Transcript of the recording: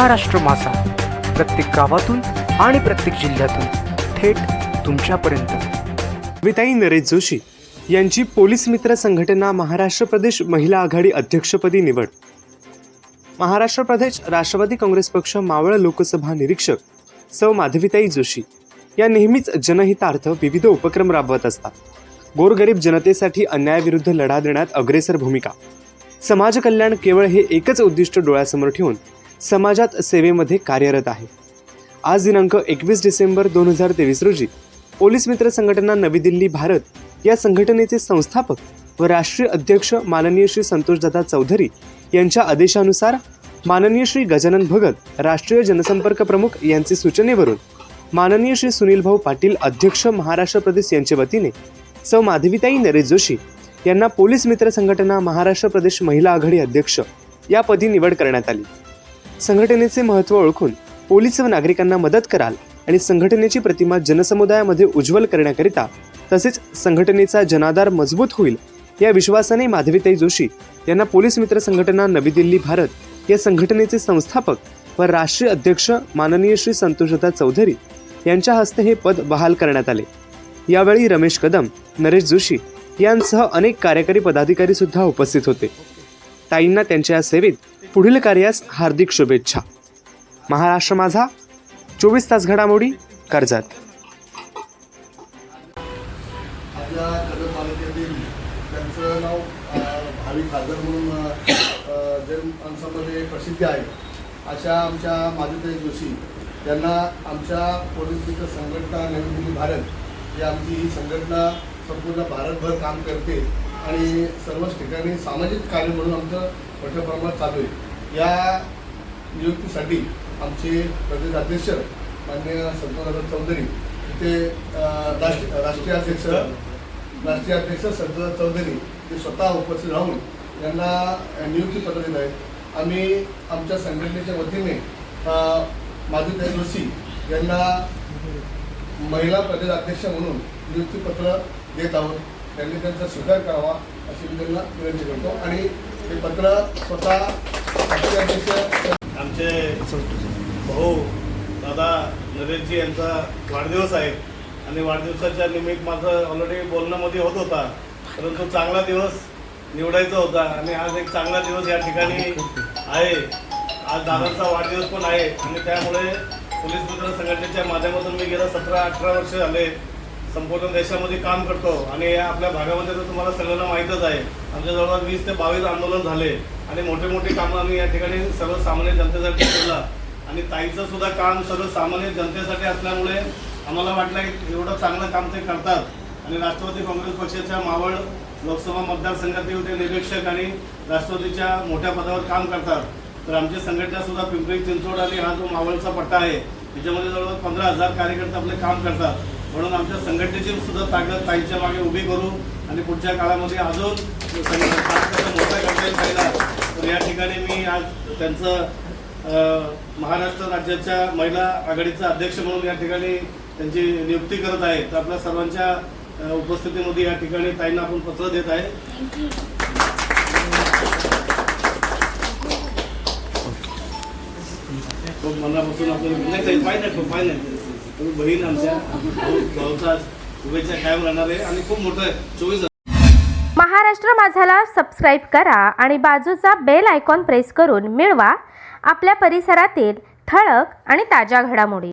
महाराष्ट्र मासा. प्रत्येक गावातून आणि प्रत्येक जिल्ह्यातून थेट तुमच्यापर्यंत. विताई नरेश जोशी यांची पोलीस मित्र संघटना महाराष्ट्र प्रदेश महिला आघाडी अध्यक्षपदी निवड. महाराष्ट्र प्रदेश राष्ट्रवादी काँग्रेस पक्ष मावळ लोकसभा निरीक्षक सौ माधविताई जोशी या नेहमीच जनहितार्थ विविध उपक्रम राबवत असतात. गोरगरीब जनतेसाठी अन्यायाविरुद्ध लढा देण्यात अग्रेसर भूमिका. समाजकल्याण केवळ हे एकच उद्दिष्ट डोळ्यासमोर ठेवून समाजात सेवेमध्ये कार्यरत आहे. आज दिनांक एकवीस डिसेंबर दोन हजार तेवीस रोजी पोलीस मित्र संघटना नवी दिल्ली भारत या संघटनेचे संस्थापक व राष्ट्रीय अध्यक्ष माननीय श्री संतोषदादा चौधरी यांच्या आदेशानुसार माननीय श्री गजानन भगत राष्ट्रीय जनसंपर्क प्रमुख यांचे सूचनेवरून माननीय श्री सुनीलभाऊ पाटील अध्यक्ष महाराष्ट्र प्रदेश यांच्या वतीने सौ माधविताई नरेश जोशी यांना पोलीस मित्र संघटना महाराष्ट्र प्रदेश महिला आघाडी अध्यक्ष या पदी निवड करण्यात आली. संघटनेचे महत्त्व ओळखून पोलीस व नागरिकांना मदत कराल आणि संघटनेची प्रतिमा जनसमुदायामध्ये उज्ज्वल करण्याकरिता तसेच संघटनेचा जनाधार मजबूत होईल या विश्वासाने माधवीताई जोशी यांना पोलीस मित्र संघटना नवी दिल्ली भारत या संघटनेचे संस्थापक व राष्ट्रीय अध्यक्ष माननीय श्री संतोषदा चौधरी यांच्या हस्ते हे पद बहाल करण्यात आले. यावेळी रमेश कदम नरेश जोशी यांसह अनेक कार्यकारी पदाधिकारी सुद्धा उपस्थित होते. ताईंना त्यांच्या या सेवेत पुढील कार्यास हार्दिक शुभेच्छा. महाराष्ट्र माझा चोवीस तास घडामोडी कर्जत. आपल्या तालुक्यातील त्यांचं नाव भावी खासदार म्हणून माणसामध्ये प्रसिद्ध आहे. अशा आमच्या माधुताई जोशी त्यांना आमच्या पोलीस मित्र संघटना नवी दिल्ली भारत ही आमची ही संघटना संपूर्ण भारतभर काम करते. आणि सर्वच ठिकाणी सामाजिक कार्य म्हणून आमचं मोठ्या प्रमाणात चालू आहे. या नियुक्तीसाठी आमचे प्रदेश अध्यक्ष मान्य संतोषदादा चौधरी इथे राष्ट्र राष्ट्रीय अध्यक्ष राष्ट्रीय अध्यक्ष संतोष चौधरी ते स्वतः उपस्थित राहून यांना नियुक्ती पत्र देत आहेत. आम्ही आमच्या संघटनेच्या वतीने माजी माधुताई जोशी यांना महिला प्रदेश अध्यक्ष म्हणून नियुक्तीपत्र देत आहोत. त्यांनी त्यांचा स्वीकार करावा अशी मी त्यांना विनंती करतो. आणि हे पत्र स्वतः आमचे भाऊ दादा नरेशजी यांचा वाढदिवस आहे. आणि वाढदिवसाच्या निमित्त माझं ऑलरेडी बोलण्यामध्ये होत होता. परंतु चांगला दिवस निवडायचा होता. आणि आज एक चांगला दिवस या ठिकाणी आहे. आज दादांचा वाढदिवस पण आहे. आणि त्यामुळे पोलीस मित्र संघटनेच्या माध्यमातून मी गेल्या सतरा अठरा वर्ष झाले. संपूर्ण देशामध्ये काम करतो आणि या आपल्या भागामध्ये तर तुम्हाला सगळ्यांना माहीतच आहे. आमच्या जवळपास वीस ते बावीस आंदोलन झाले आणि मोठे मोठे कामं आम्ही या ठिकाणी सर्वसामान्य जनतेसाठी केलं. आणि ताईचं सुद्धा काम सर्वसामान्य जनतेसाठी असल्यामुळे आम्हाला वाटलं की एवढं चांगलं काम ते करतात. आणि राष्ट्रवादी काँग्रेस पक्षाच्या मावळ लोकसभा मतदारसंघातील ते निरीक्षक आणि राष्ट्रवादीच्या मोठ्या पदावर काम करतात. तर आमची संघटना सुद्धा पिंपरी चिंचवड आणि हा जो मावळचा पट्टा आहे त्याच्यामध्ये जवळपास पंधरा हजार कार्यकर्ते आपले काम करतात. म्हणून आमच्या संघटनेची सुद्धा ताकद ताईच्या मागे उभी करू आणि पुढच्या काळामध्ये अजून मोठा करता येईल तर या ठिकाणी मी आज त्यांचं महाराष्ट्र राज्याच्या महिला आघाडीचा अध्यक्ष म्हणून या ठिकाणी त्यांची नियुक्ती करत आहे. तर आपल्या सर्वांच्या उपस्थितीमध्ये या ठिकाणी ताईंना आपण पत्र देत आहे. खूप मनापासून आपण नाही ताई, पाय नाही पाय नाही. तुम्ही बहीण आमच्या भाऊचा शुभेच्छा कायम राहणार आहे आणि खूप मोठं आहे. चोवीस महाराष्ट्र माझाला सबस्क्राईब करा आणि बाजूचा बेल आयकॉन प्रेस करून मिळवा. आपल्या परिसरातील ठळक आणि ताज्या घडामोडी.